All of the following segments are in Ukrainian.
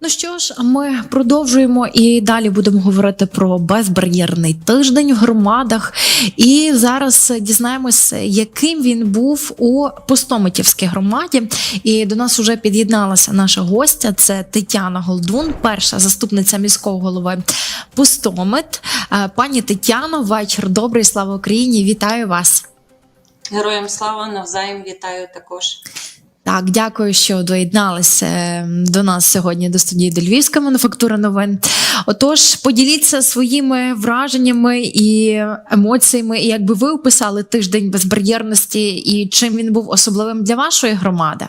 Ну що ж, ми продовжуємо і далі будемо говорити про безбар'єрний тиждень в громадах. І зараз дізнаємося, яким він був у Пустомитівській громаді. І до нас вже під'єдналася наша гостя. Це Тетяна Голдун, перша заступниця міського голови Пустомит. Е, Пані Тетяно, вечір добрий, слава Україні! Вітаю вас! Героям слава навзаєм вітаю також. Так, дякую, що доєдналися е, до нас сьогодні до студії до Львівська мануфактура новин. Отож, поділіться своїми враженнями і емоціями, і якби ви описали тиждень безбар'єрності, і чим він був особливим для вашої громади.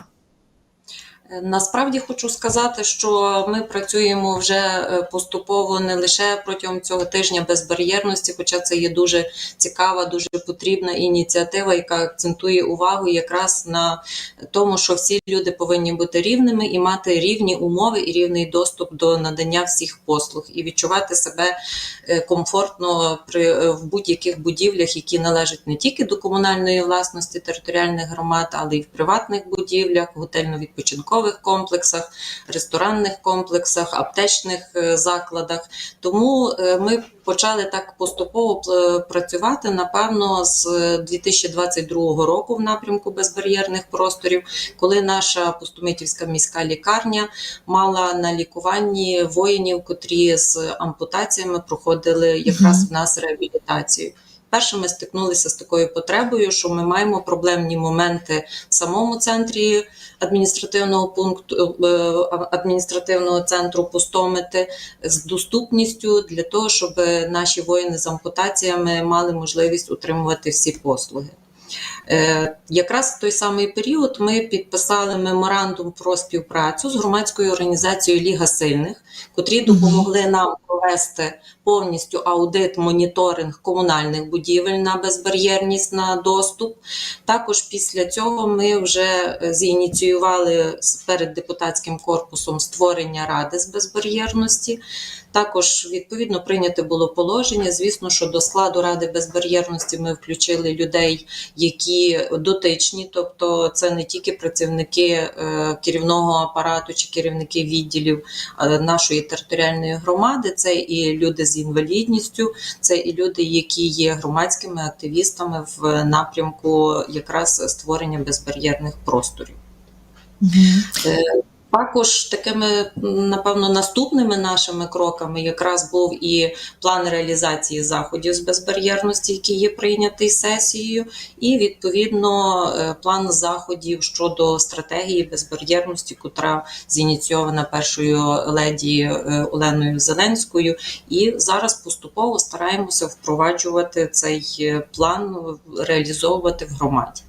Е, Насправді хочу сказати, що ми працюємо вже е, поступово не лише протягом цього тижня безбар'єрності, хоча це є дуже цікава, дуже потрібна ініціатива, яка акцентує увагу якраз на тому, що всі люди повинні бути рівними і мати рівні умови і рівний доступ до надання всіх послуг, і відчувати себе е, комфортно при в будь-яких будівлях, які належать не тільки до комунальної власності територіальних громад, але й в приватних будівлях, готельно-відпочинкових комплексах, ресторанних комплексах, аптечних е, закладах. Тому е, ми почали так поступово пл- працювати, напевно, з 2022 року в напрямку безбар'єрних просторів, коли наша Пустомитівська міська лікарня мала на лікуванні воїнів, котрі з ампутаціями проходили якраз в нас реабілітацію. Перше ми стикнулися з такою потребою, що ми маємо проблемні моменти в самому центрі адміністративного пункту е, адміністративного центру пустомити з доступністю для того, щоб наші воїни з ампутаціями мали можливість утримувати всі послуги. Е, Якраз в той самий період ми підписали меморандум про співпрацю з громадською організацією Ліга Сильних, котрі допомогли нам провести повністю аудит, моніторинг комунальних будівель на безбар'єрність на доступ. Також після цього ми вже е, зініціювали перед депутатським корпусом створення ради з безбар'єрності. Також відповідно прийняте було положення. Звісно, що до складу ради безбар'єрності ми включили людей, які дотичні, тобто це не тільки працівники е, керівного апарату чи керівники відділів е, нашої територіальної громади, це і люди з інвалідністю, це і люди, які є громадськими активістами в напрямку якраз створення безбар'єрних просторів. Е, Також такими, напевно, наступними нашими кроками якраз був і план реалізації заходів з безбар'єрності, який є прийнятий сесією, і відповідно е, план заходів щодо стратегії безбар'єрності, котра зініційована першою леді е, Оленою Зеленською. І зараз поступово стараємося впроваджувати цей е, план, реалізовувати в громаді.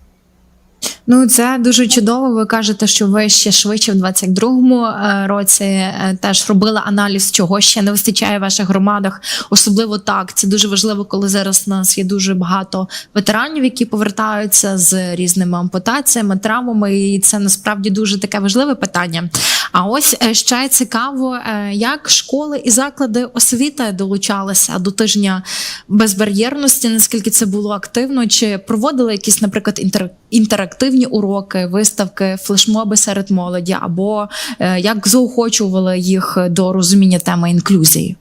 Ну, це дуже чудово. Ви кажете, що ви ще швидше в 22-му е, році е, теж робили аналіз, чого ще не вистачає в ваших громадах. Особливо так. Це дуже важливо, коли зараз у нас є дуже багато ветеранів, які повертаються з різними ампутаціями, травмами. І це насправді дуже таке важливе питання. А ось е, ще цікаво, е, як школи і заклади освіти долучалися до тижня безбар'єрності, наскільки це було активно, чи проводили якісь, наприклад, інтер- інтерактивні уроки, виставки, флешмоби серед молоді, або е, як заохочували їх до розуміння теми інклюзії?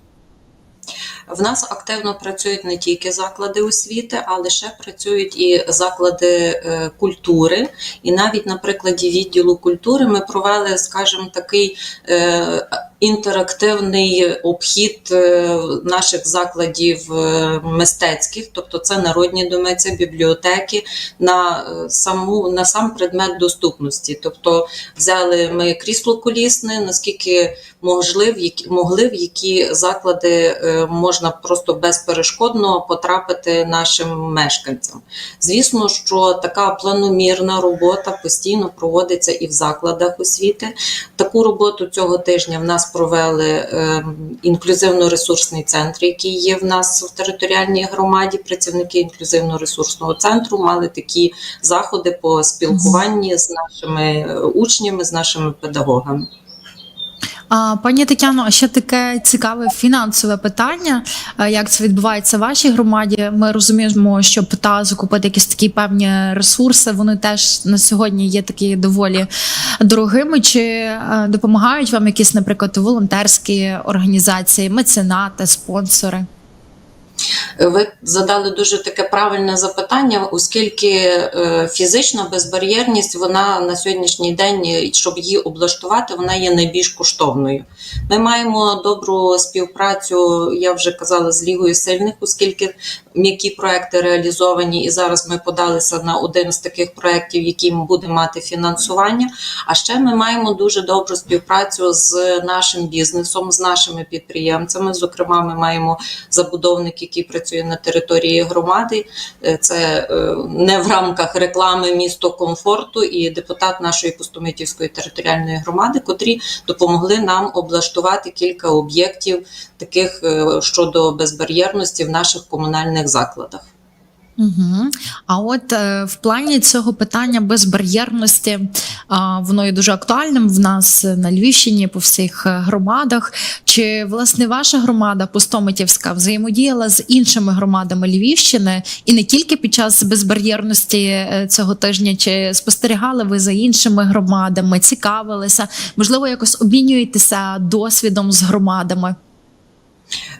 В нас активно працюють не тільки заклади освіти, але ще працюють і заклади е, культури. І навіть на прикладі відділу культури ми провели, скажімо, такий е, інтерактивний обхід е, наших закладів мистецьких, тобто це народні доми, це бібліотеки на саму на сам предмет доступності. Тобто взяли ми крісло колісне, наскільки можлив, які могли в які заклади е, можна просто безперешкодно потрапити нашим мешканцям. Звісно, що така планомірна робота постійно проводиться і в закладах освіти. Таку роботу цього тижня в нас провели е, інклюзивно-ресурсний центр, який є в нас в територіальній громаді. Працівники інклюзивно-ресурсного центру мали такі заходи по спілкуванні з нашими е, учнями, з нашими педагогами. Пані Тетяно, а ще таке цікаве фінансове питання. Як це відбувається в вашій громаді? Ми розуміємо, що ПТА закупити якісь такі певні ресурси. Вони теж на сьогодні є такі доволі дорогими. Чи допомагають вам якісь, наприклад, волонтерські організації, меценати, спонсори? Ви задали дуже таке правильне запитання, оскільки е, фізична безбар'єрність вона на сьогоднішній день, щоб її облаштувати, вона є найбільш коштовною. Ми маємо добру співпрацю, я вже казала, з Лігою сильних, оскільки м'які проекти реалізовані, і зараз ми подалися на один з таких проєктів, який буде мати фінансування. А ще ми маємо дуже добру співпрацю з нашим бізнесом, з нашими підприємцями. Зокрема, ми маємо забудовник, який працює на території громади. Е, Це е, не в рамках реклами місто комфорту і депутат нашої Пустомитівської територіальної громади, котрі допомогли нам облаштувати кілька об'єктів таких е, щодо безбар'єрності в наших комунальних закладах. Угу. А от е, в плані цього питання безбар'єрності а, воно є дуже актуальним в нас на Львівщині по всіх е, громадах. Чи власне ваша громада Пустомитівська взаємодіяла з іншими громадами Львівщини і не тільки під час безбар'єрності е, цього тижня, чи спостерігали ви за іншими громадами, цікавилися? Можливо, якось обмінюєтеся досвідом з громадами?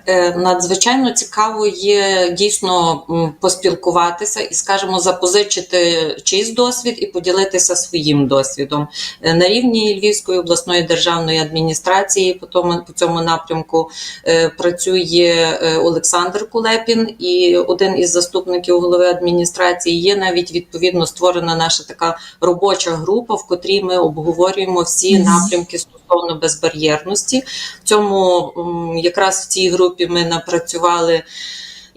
Е, Надзвичайно цікаво є дійсно поспілкуватися і, скажімо, запозичити чийсь досвід і поділитися своїм досвідом. Е, На рівні Львівської обласної державної адміністрації по тому по цьому напрямку е, працює Олександр Кулепін і один із заступників голови адміністрації. Є навіть відповідно створена наша така робоча група, в котрій ми обговорюємо всі напрямки стосовно безбар'єрності. В цьому якраз в цій групі ми напрацювали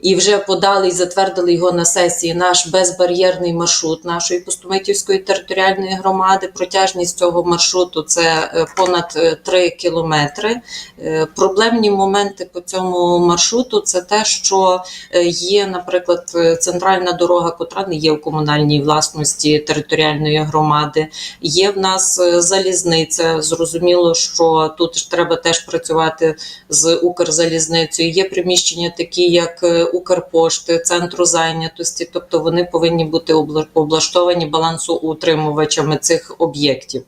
і вже подали і затвердили його на сесії наш безбар'єрний маршрут нашої Пустомитівської територіальної громади. Протяжність цього маршруту це е, понад 3 кілометри. Е, Проблемні моменти по цьому маршруту це те, що е, є, наприклад, е, центральна дорога, котра не є в комунальній власності територіальної громади. Є в нас е, залізниця. Зрозуміло, що тут треба теж працювати з Укрзалізницею. Є приміщення, такі як е, Укрпошти, центру зайнятості, тобто вони повинні бути обла- облаштовані балансоутримувачами цих об'єктів.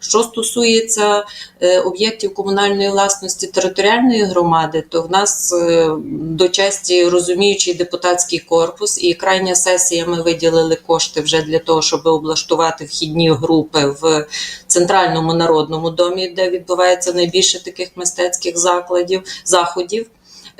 Що стосується е, об'єктів комунальної власності територіальної громади, то в нас е, до честі розуміючий депутатський корпус, і крайня сесія ми виділили кошти вже для того, щоб облаштувати вхідні групи в центральному народному домі, де відбувається найбільше таких мистецьких закладів заходів.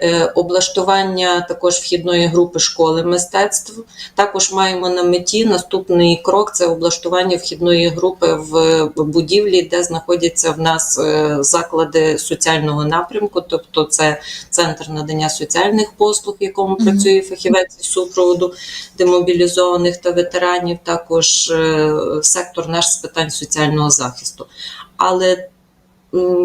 Е, Облаштування також вхідної групи школи мистецтв. Також маємо на меті наступний крок це облаштування вхідної групи в будівлі, де знаходяться в нас е, заклади соціального напрямку, тобто це центр надання соціальних послуг, в якому Мгм. працює фахівець із супроводу демобілізованих та ветеранів, також е, сектор наш з питань соціального захисту. Але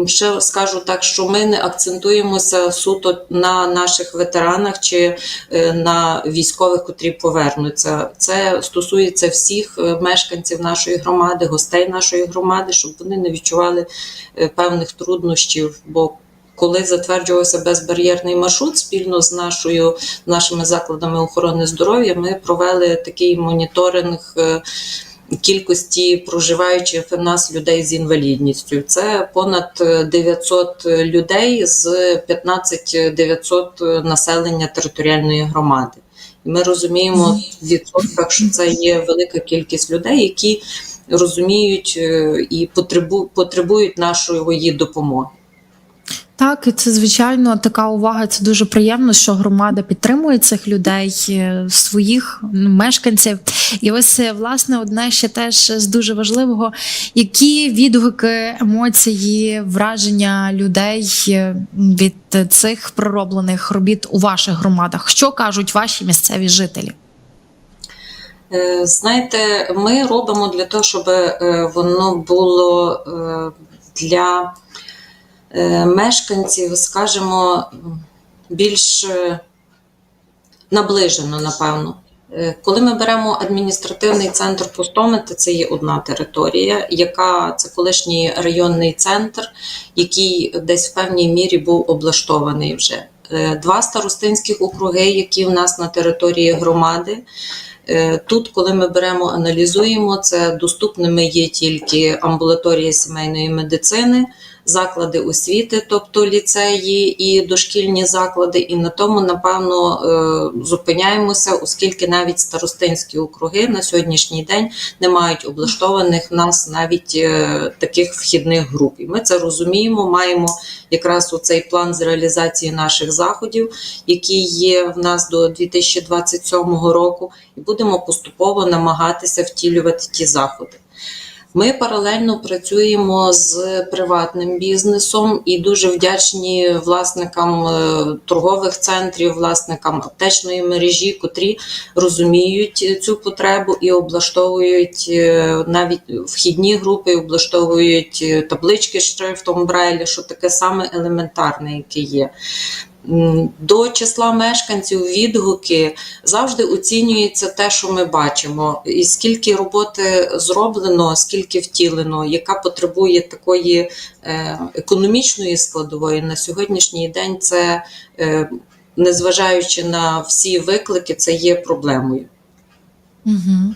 ще скажу так, що ми не акцентуємося суто на наших ветеранах чи е, на військових, котрі повернуться. Це стосується всіх е, мешканців нашої громади, гостей нашої громади, щоб вони не відчували е, певних труднощів. бо коли затверджувався безбар'єрний маршрут спільно з нашою нашими закладами охорони здоров'я, ми провели такий моніторинг кількості проживаючих в нас людей з інвалідністю. Це понад е, 900 людей з 15 900 населення територіальної громади. І ми розуміємо в відсотках, що це є велика кількість людей, які розуміють е, і потребують нашої допомоги. Так, і це звичайно така увага. Це дуже приємно, що громада підтримує цих людей, е, своїх мешканців. І ось е, власне одне ще теж з дуже важливого, які відгуки, емоції, враження людей е, від цих пророблених робіт у ваших громадах. Що кажуть ваші місцеві жителі? Знаєте, ми робимо для того, щоб воно було для мешканців, скажімо, більш е, наближено, напевно. Е, Коли ми беремо адміністративний центр Пустомити, це є одна територія, яка це колишній районний центр, який десь в певній мірі був облаштований вже. Е, Два старостинських округи, які в нас на території громади. Е, Тут, коли ми беремо, аналізуємо, це доступними є тільки амбулаторія сімейної медицини, заклади освіти, тобто ліцеї і дошкільні заклади. І на тому, напевно, е, зупиняємося, оскільки навіть старостинські округи на сьогоднішній день не мають облаштованих в нас навіть е, таких вхідних груп. І ми це розуміємо, маємо якраз оцей план з реалізації наших заходів, який є в нас до 2027 року, і будемо поступово намагатися втілювати ті заходи. Ми паралельно працюємо з приватним бізнесом і дуже вдячні власникам е, торгових центрів, власникам аптечної мережі, котрі розуміють цю потребу і облаштовують е, навіть вхідні групи, облаштовують е, таблички шрифтом Брайля, що таке саме елементарне, яке є. До числа мешканців відгуки завжди оцінюється те, що ми бачимо, і скільки роботи зроблено, скільки втілено, яка потребує такої е, економічної складової на сьогоднішній день. Це е, незважаючи на всі виклики, це є проблемою. Угу.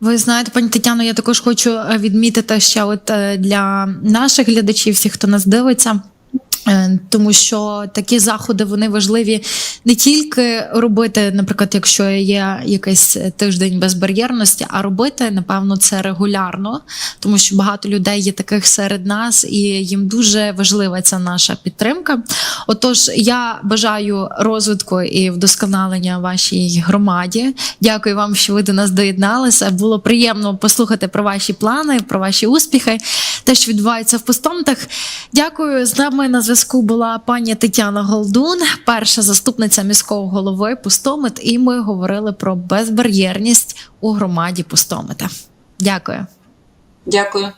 Ви знаєте, пані Тетяно, я також хочу е, відмітити ще от для наших глядачів, всіх, хто нас дивиться. Е, Тому що такі заходи вони важливі не тільки робити, наприклад, якщо є якийсь тиждень безбар'єрності, а робити, напевно, це регулярно, тому що багато людей є таких серед нас, і їм дуже важлива ця наша підтримка. Отож, я бажаю розвитку і вдосконалення вашій громаді. Дякую вам, що ви до нас доєдналися. Було приємно послухати про ваші плани, про ваші успіхи, те, що відбувається в постомтах. Дякую. З нами на зв'язку була пані Тетяна Голдун, перша заступниця міського голови Пустомит, і ми говорили про безбар'єрність у громаді Пустомита. Дякую. Дякую.